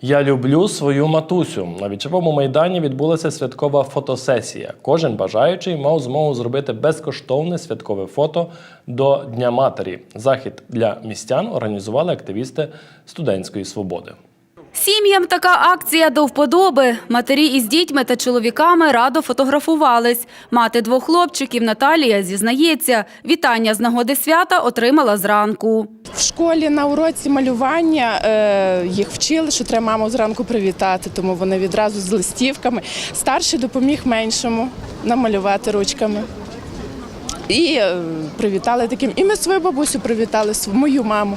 Я люблю свою матусю. На вічовому майдані відбулася святкова фотосесія. Кожен бажаючий мав змогу зробити безкоштовне святкове фото до Дня матері. Захід для містян організували активісти студентської свободи. Сім'ям така акція до вподоби. Матері із дітьми та чоловіками радо фотографувались. Мати двох хлопчиків Наталія зізнається, вітання з нагоди свята отримала зранку. В школі на уроці малювання е, їх вчили, що треба маму зранку привітати, тому вони відразу з листівками. Старший допоміг меншому намалювати ручками. І е, привітали таким. І ми свою бабусю привітали, мою маму.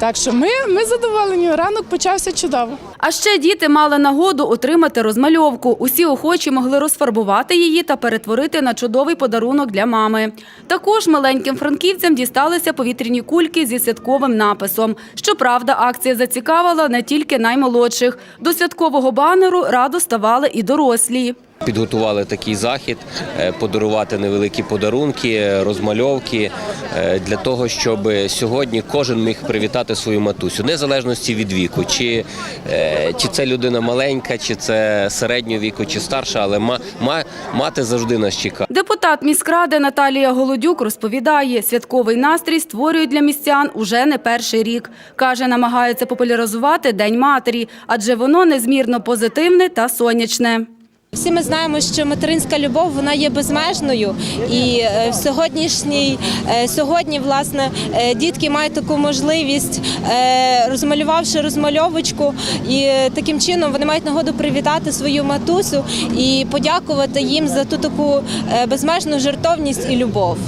Так що ми, ми задоволені. Ранок почався чудово. А ще діти мали нагоду отримати розмальовку. Усі охочі могли розфарбувати її та перетворити на чудовий подарунок для мами. Також маленьким франківцям дісталися повітряні кульки зі святковим написом. Щоправда, акція зацікавила не тільки наймолодших. До святкового банеру радо ставали і дорослі. Підготували такий захід, е, подарувати невеликі подарунки, розмальовки е, для того, щоб сьогодні кожен міг привітати свою матусю, незалежності від віку, чи, е, чи це людина маленька, чи це середнього віку, чи старша, але ма, ма, мати завжди нас чекає. Депутат міськради Наталія Голодюк розповідає, святковий настрій створюють для містян уже не перший рік. Каже, намагаються популяризувати День матері, адже воно незмірно позитивне та сонячне. Всі ми знаємо, що материнська любов вона є безмежною, і е, в сьогоднішній е, сьогодні, власне, е, дітки мають таку можливість, е, розмалювавши розмальовочку, і е, таким чином вони мають нагоду привітати свою матусю і подякувати їм за ту таку е, безмежну жертовність і любов.